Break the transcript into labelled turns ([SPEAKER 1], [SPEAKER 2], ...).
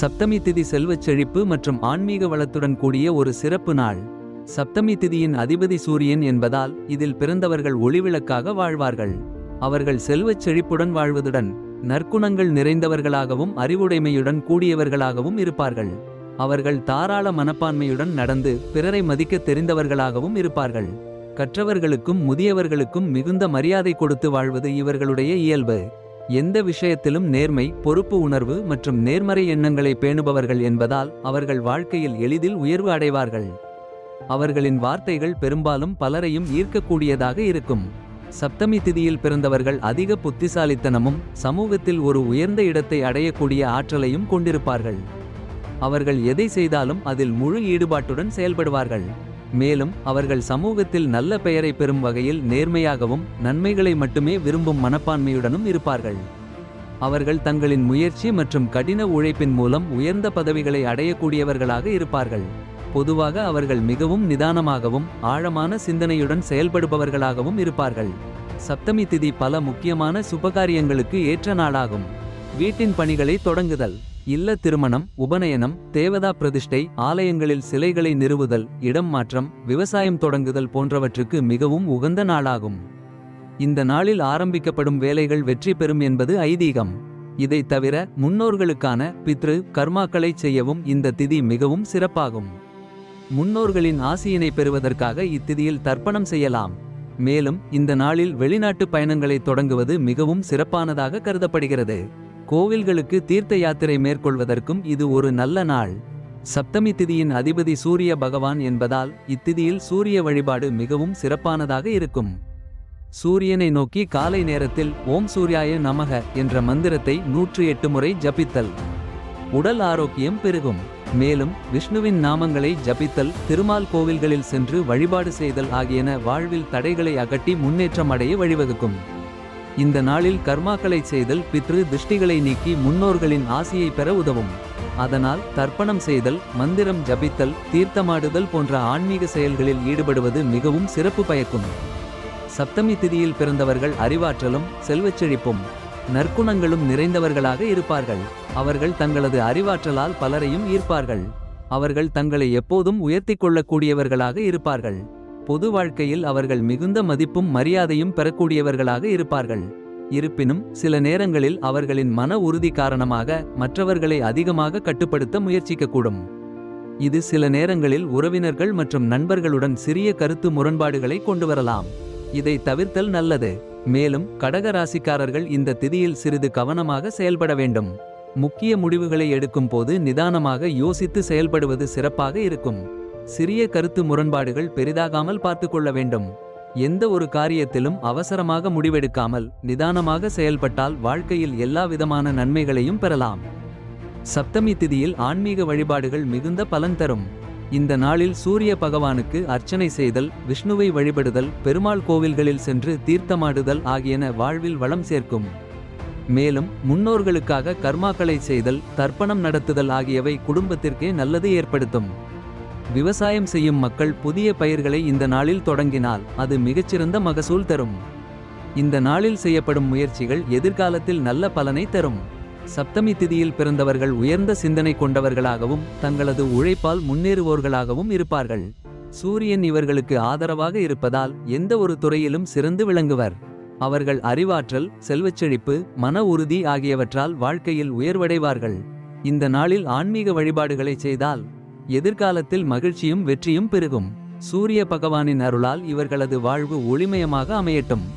[SPEAKER 1] சப்தமி திதி செல்வச் செழிப்பு மற்றும் ஆன்மீக வளத்துடன் கூடிய ஒரு சிறப்பு நாள். சப்தமி திதியின் அதிபதி சூரியன் என்பதால் இதில் பிறந்தவர்கள் ஒளிவிளக்காக வாழ்வார்கள். அவர்கள் செல்வச் செழிப்புடன் வாழ்வதுடன் நற்குணங்கள் நிறைந்தவர்களாகவும் அறிவுடைமையுடன் கூடியவர்களாகவும் இருப்பார்கள். அவர்கள் தாராள மனப்பான்மையுடன் நடந்து பிறரை மதிக்க தெரிந்தவர்களாகவும் இருப்பார்கள். கற்றவர்களுக்கும் முதியவர்களுக்கும் மிகுந்த மரியாதை கொடுத்து வாழ்வது இவர்களுடைய இயல்பு. எந்த விஷயத்திலும் நேர்மை பொறுப்பு உணர்வு மற்றும் நேர்மறை எண்ணங்களை பேணுபவர்கள் என்பதால் அவர்கள் வாழ்க்கையில் எளிதில் உயர்வு அடைவார்கள். அவர்களின் வார்த்தைகள் பெரும்பாலும் பலரையும் ஈர்க்கக்கூடியதாக இருக்கும். சப்தமி திதியில் பிறந்தவர்கள் அதிக புத்திசாலித்தனமும் சமூகத்தில் ஒரு உயர்ந்த இடத்தை அடையக்கூடிய ஆற்றலையும் கொண்டிருப்பார்கள். அவர்கள் எதை செய்தாலும் அதில் முழு ஈடுபாட்டுடன் செயல்படுவார்கள். மேலும் அவர்கள் சமூகத்தில் நல்ல பெயரை பெறும் வகையில் நேர்மையாகவும் நன்மைகளை மட்டுமே விரும்பும் மனப்பான்மையுடனும் இருப்பார்கள். அவர்கள் தங்களின் முயற்சி மற்றும் கடின உழைப்பின் மூலம் உயர்ந்த பதவிகளை அடையக்கூடியவர்களாக இருப்பார்கள். பொதுவாக அவர்கள் மிகவும் நிதானமாகவும் ஆழமான சிந்தனையுடன் செயல்படுபவர்களாகவும் இருப்பார்கள். சப்தமி திதி பல முக்கியமான சுபகாரியங்களுக்கு ஏற்ற நாளாகும். வீட்டின் பணிகளை தொடங்குதல் இல்ல திருமணம் உபநயனம் தேவதா பிரதிஷ்டை ஆலயங்களில் சிலைகளை நிறுவுதல் இடம் மாற்றம் விவசாயம் தொடங்குதல் போன்றவற்றுக்கு மிகவும் உகந்த நாளாகும். இந்த நாளில் ஆரம்பிக்கப்படும் வேலைகள் வெற்றி பெறும் என்பது ஐதீகம். இதைத் தவிர முன்னோர்களுக்கான பித்ரு கர்மாக்களை செய்யவும் இந்த திதி மிகவும் சிறப்பாகும். முன்னோர்களின் ஆசியினை பெறுவதற்காக இத்திதியில் தர்ப்பணம் செய்யலாம். மேலும் இந்த நாளில் வெளிநாட்டு பயணங்களை தொடங்குவது மிகவும் சிறப்பானதாக கருதப்படுகிறது. கோவில்களுக்கு தீர்த்த யாத்திரை மேற்கொள்வதற்கும் இது ஒரு நல்ல நாள். சப்தமி திதியின் அதிபதி சூரிய பகவான் என்பதால் இத்திதியில் சூரிய வழிபாடு மிகவும் சிறப்பானதாக இருக்கும். சூரியனை நோக்கி காலை நேரத்தில் ஓம் சூர்யாய நமக என்ற மந்திரத்தை நூற்று எட்டு முறை ஜபித்தல். உடல் ஆரோக்கியம் பெருகும். மேலும் விஷ்ணுவின் நாமங்களை ஜபித்தல் திருமால் கோவில்களில் சென்று வழிபாடு செய்தல் ஆகியன வாழ்வில் தடைகளை அகட்டி முன்னேற்றம் அடைய வழிவகுக்கும். இந்த நாளில் கர்மாக்களை செய்தல் பித்ரு திருஷ்டிகளை நீக்கி முன்னோர்களின் ஆசியை பெற உதவும். அதனால் தர்ப்பணம் செய்தல் மந்திரம் ஜபித்தல் தீர்த்தமாடுதல் போன்ற ஆன்மீக செயல்களில் ஈடுபடுவது மிகவும் சிறப்பு பயக்கும். சப்தமி திதியில் பிறந்தவர்கள் அறிவாற்றலும் செல்வச்செழிப்பும் நற்குணங்களும் நிறைந்தவர்களாக இருப்பார்கள். அவர்கள் தங்களது அறிவாற்றலால் பலரையும் ஈர்ப்பார்கள். அவர்கள் தங்களை எப்போதும் உயர்த்திக் கொள்ளக்கூடியவர்களாக இருப்பார்கள். பொது வாழ்க்கையில் அவர்கள் மிகுந்த மதிப்பும் மரியாதையும் பெறக்கூடியவர்களாக இருப்பார்கள். இருப்பினும் சில நேரங்களில் அவர்களின் மன உறுதி காரணமாக மற்றவர்களை அதிகமாக கட்டுப்படுத்த முயற்சிக்கக்கூடும். இது சில நேரங்களில் உறவினர்கள் மற்றும் நண்பர்களுடன் சிறிய கருத்து முரண்பாடுகளை கொண்டு வரலாம் இதை தவிர்த்தல் நல்லது. மேலும் கடக ராசிக்காரர்கள் இந்த திதியில் சிறிது கவனமாக செயல்பட வேண்டும். முக்கிய முடிவுகளை எடுக்கும் போது நிதானமாக யோசித்து செயல்படுவது சிறப்பாக இருக்கும். சிறிய கருத்து முரண்பாடுகள் பெரிதாகாமல் பார்த்து கொள்ள வேண்டும். எந்த ஒரு காரியத்திலும் அவசரமாக முடிவெடுக்காமல் நிதானமாக செயல்பட்டால் வாழ்க்கையில் எல்லா விதமான நன்மைகளையும் பெறலாம். சப்தமி திதியில் ஆன்மீக வழிபாடுகள் மிகுந்த பலன் தரும். இந்த நாளில் சூரிய பகவானுக்கு அர்ச்சனை செய்தல் விஷ்ணுவை வழிபடுதல் பெருமாள் கோவில்களில் சென்று தீர்த்தமாடுதல் ஆகியன வாழ்வில் வளம் சேர்க்கும். மேலும் முன்னோர்களுக்காக கர்மாக்களை செய்தல் தர்ப்பணம் நடத்துதல் ஆகியவை குடும்பத்திற்கே நல்லது ஏற்படுத்தும். விவசாயம் செய்யும் மக்கள் புதிய பயிர்களை இந்த நாளில் தொடங்கினால் அது மிகச்சிறந்த மகசூல் தரும். இந்த நாளில் செய்யப்படும் முயற்சிகள் எதிர்காலத்தில் நல்ல பலனை தரும். சப்தமி திதியில் பிறந்தவர்கள் உயர்ந்த சிந்தனை கொண்டவர்களாகவும் தங்களது உழைப்பால் முன்னேறுவோர்களாகவும் இருப்பார்கள். சூரியன் இவர்களுக்கு ஆதரவாக இருப்பதால் எந்த ஒரு துறையிலும் சிறந்து விளங்குவர். அவர்கள் அறிவாற்றல் செல்வச்செழிப்பு மன உறுதி ஆகியவற்றால் வாழ்க்கையில் உயர்வடைவார்கள். இந்த நாளில் ஆன்மீக வழிபாடுகளை செய்தால் எதிர்காலத்தில் மகிழ்ச்சியும் வெற்றியும் பெருகும். சூரிய பகவானின் அருளால் இவர்களது வாழ்வு ஒளிமயமாக அமையட்டும்.